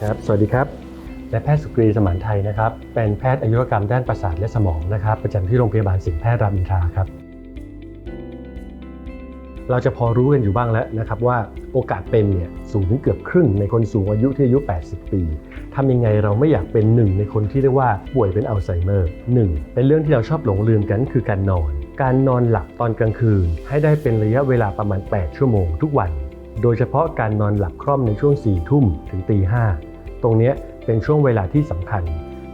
ครับ สวัสดีครับนายแพทย์สุกรีสมานไทยนะครับ เป็นแพทย์อายุรกรรมด้านประสาทและสมองนะครับ ประจำที่โรงพยาบาลสิงห์แพทย์รามอินทราครับ เราจะพอรู้กันอยู่บ้างแล้วนะครับว่าโอกาสเป็นเนี่ยสูงถึงเกือบครึ่งในคนสูงอายุที่อายุ 80 ปีทำยังไงเราไม่อยากเป็นหนึ่งในคนที่เรียกว่าป่วยเป็นอัลไซเมอร์หนึ่งเป็นเรื่องที่เราชอบหลงลืมกันคือการนอน การนอนหลับตอนกลางคืน ให้ได้เป็นระยะเวลาประมาณ 8 ชั่วโมงทุกวัน โดยเฉพาะการนอนหลับคล่อมในช่วง4ทุ่มถึงตีห้าตรงนี้เป็นช่วงเวลาที่สำคัญ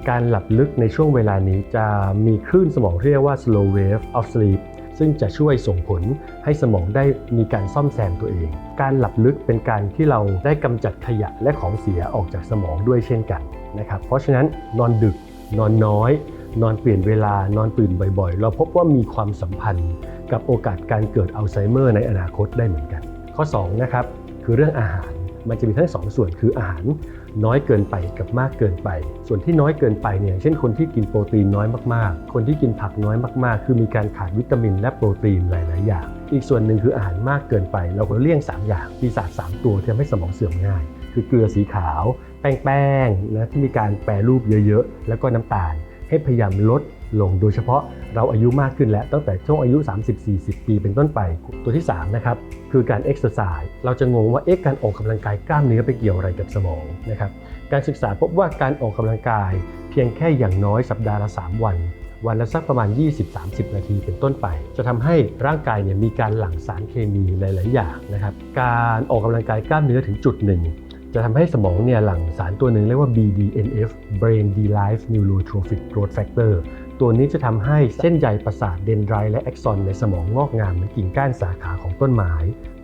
การหลับลึกในช่วงเวลานี้จะมีคลื่นสมองที่เรียกว่า slow wave of sleep ซึ่งจะช่วยส่งผลให้สมองได้มีการซ่อมแซมตัวเอง การหลับลึกเป็นการที่เราได้กำจัดขยะและของเสียออกจากสมองด้วยเช่นกันนะครับ เพราะฉะนั้นนอนดึก นอนน้อย นอนเปลี่ยนเวลา นอนตื่นบ่อยๆ เราพบว่ามีความสัมพันธ์กับโอกาสการเกิดอัลไซเมอร์ในอนาคตได้เหมือนกัน ข้อ2นะครับคือเรื่องอาหารมันจะมีทั้งสองส่วนคืออาหารน้อยเกินไปกับมากเกินไป ส่วนที่น้อยเกินไปเนี่ยเช่นคนที่กินโปรตีนน้อยมากๆ คนที่กินผักน้อยมากๆ คือมีการขาดวิตามินและโปรตีนหลาย ๆ อย่าง อีกส่วนหนึ่งคืออาหารมากเกินไป เราก็เลี่ยง 3 อย่างปีศาจ3ตัวที่ทำให้สมองเสื่อมง่าย คือเกลือสีขาว แป้งๆนะที่มีการแปรรูปเยอะ ๆ แล้วก็น้ำตาล ให้พยายามลด ลง โดยเฉพาะเราอายุมากขึ้นแล้วตั้งแต่ช่วงอายุ 30-40 ปีเป็นต้นไปตัวที่3นะครับคือการเอ็กซ์ตร์ไซส์เราจะงงว่าเอ๊ะการออกกำลังกายกล้ามเนื้อไปเกี่ยวอะไรกับสมองนะครับการศึกษาพบว่าการออกกำลังกาย เพียงแค่อย่างน้อยสัปดาห์ละ 3 วันวันละสักประมาณ 20-30 นาทีเป็นต้นไป จะทำให้ร่างกายเนี่ยมีการหลั่งสารเคมีหลาย ๆ อย่างนะครับ การออกกำลังกายกล้ามเนื้อถึงจุดหนึ่ง จะทำให้สมองเนี่ยหลั่งสารตัวหนึ่งเรียกว่า BDNF Brain Derived Neurotrophic Growth Factor ตัวนี้จะทำให้เส้นใยประสาทเดนไดรและแอ็กซอนในสมองงอกงามเหมือนกิ่งก้านสาขาของต้นไม้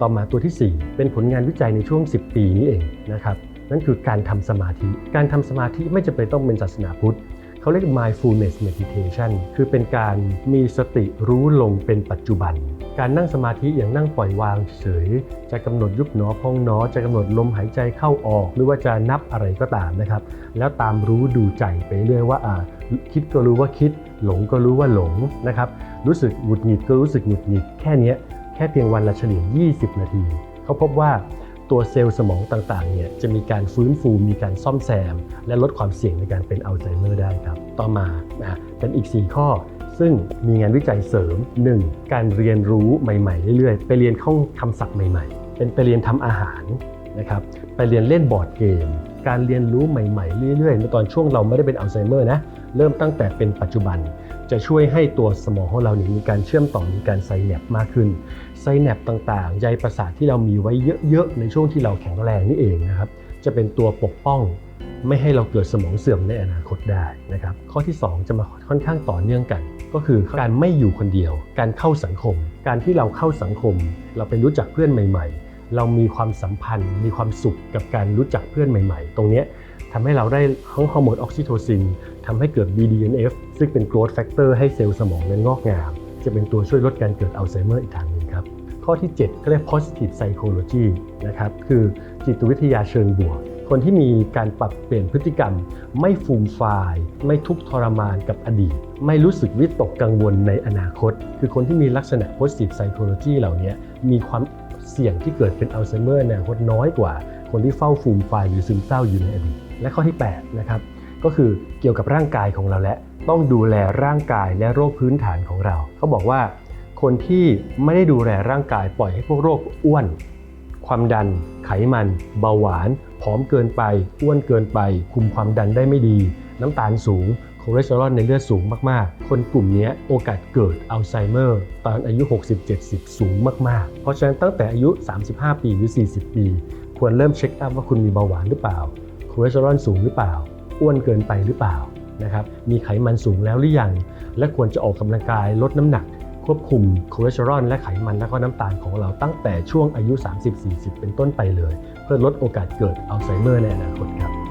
ต่อมาตัวที่ 4 เป็นผลงานวิจัยในช่วง 10 ปีนี้เองนะครับนั่นคือการทำสมาธิ การทำสมาธิไม่จำเป็นต้องเป็นศาสนาพุทธเขาเรียก mindfulness meditation คือเป็นการมีสติรู้ลงเป็นปัจจุบัน การนั่งสมาธิอย่างนั่งปล่อยวางเฉย จะกำหนดยุบหนอพองหนอ จะกำหนดลมหายใจเข้าออก หรือว่าจะนับอะไรก็ตามนะครับ แล้วตามรู้ดูใจไปเรื่อยว่าคิดก็รู้ว่าคิด หลงก็รู้ว่าหลงนะครับ รู้สึกหงุดหงิดก็รู้สึกหงุดหงิดแค่นี้แค่เพียงวันละเฉลี่ย 20 นาที เขาพบว่าตัวเซลล์สมองต่างๆเนี่ยจะมีการฟื้นฟูมีการซ่อมแซม และลดความเสี่ยงในการเป็นอัลไซเมอร์ได้ครับ ต่อมานะเป็นอีก 4 ข้อ ซึ่งมีงานวิจัยเสริม 1. การเรียนรู้ใหม่ๆ เรื่อยๆ ไปเรียนท่องคำศัพท์ใหม่ๆ เป็นไปเรียนทำอาหารนะครับไปเรียนเล่นบอร์ดเกม การเรียนรู้ใหม่ๆ เรื่อยๆในตอนช่วงเราไม่ได้เป็นอัลไซเมอร์นะ เริ่มตั้งแต่เป็นปัจจุบัน จะช่วยให้ตัวสมองของเราเนี่ยมีการเชื่อมต่อมีการไซแนปมากขึ้น ไซแนปต่างๆ ใยประสาทที่เรามีไว้เยอะๆ ในช่วงที่เราแข็งแรงนี่เองนะครับ จะเป็นตัวปกป้องไม่ให้เราเกิดสมองเสื่อมในอนาคตได้นะครับ ข้อที่ 2 จะมาค่อนข้างต่อเนื่องกัน ก็คือการไม่อยู่คนเดียว การเข้าสังคม การที่เราเข้าสังคม เราไปรู้จักเพื่อนใหม่ ๆ เรามีความสัมพันธ์ มีความสุขกับการรู้จักเพื่อนใหม่ ๆ ตรงนี้ ทำให้เราได้ทั้งฮอร์โมนออกซิโทซินทำให้เกิด BDNF ซึ่งเป็น growth factor ให้เซลล์สมองนั้นงอกงาม จะเป็นตัวช่วยลดการเกิดอัลไซเมอร์อีกทางหนึ่งครับ ข้อที่ 7 ก็เรียก positive psychology นะครับ คือจิตวิทยาเชิงบวก คนที่มีการปรับเปลี่ยนพฤติกรรม ไม่ฟูมฟาย ไม่ทุกข์ทรมานกับอดีต ไม่รู้สึกวิตกกังวลในอนาคต คือคนที่มีลักษณะ positive psychology เหล่านี้มีความเสี่ยงที่เกิดเป็นอัลไซเมอร์ในอนาคตน้อยกว่า คนที่เฝ้าฟูมฟายหรือซึมเศร้าอยู่ในอดีต และข้อที่8นะครับก็คือเกี่ยวกับร่างกายของเราและต้องดูแลร่างกายและโรคพื้นฐานของเรา เขาบอกว่า คนที่ไม่ได้ดูแลร่างกายปล่อยให้พวกโรคอ้วน ความดัน ไขมัน เบาหวานผอมเกินไป อ้วนเกินไป คุมความดันได้ไม่ดี น้ำตาลสูงคอเลสเตอรอลในเลือดสูงมาก ๆ คนกลุ่มนี้โอกาสเกิดอัลไซเมอร์ตอนอายุ 60-70 สูงมาก ๆ เพราะฉะนั้นตั้งแต่อายุ 35 ปีหรือ 40 ปี ควรเริ่มเช็คอัพว่าคุณมีเบาหวานหรือเปล่า คอเลสเตอรอลสูงหรือเปล่า อ้วนเกินไปหรือเปล่านะครับมีไขมันสูงแล้วหรือยัง และควรจะออกกำลังกายลดน้ำหนัก ควบคุมคอเลสเตอรอลและไขมันและก็น้ำตาลของเราตั้งแต่ช่วงอายุ 30-40 เป็นต้นไปเลย เพื่อลดโอกาสเกิดอัลไซเมอร์ในอนาคตครับ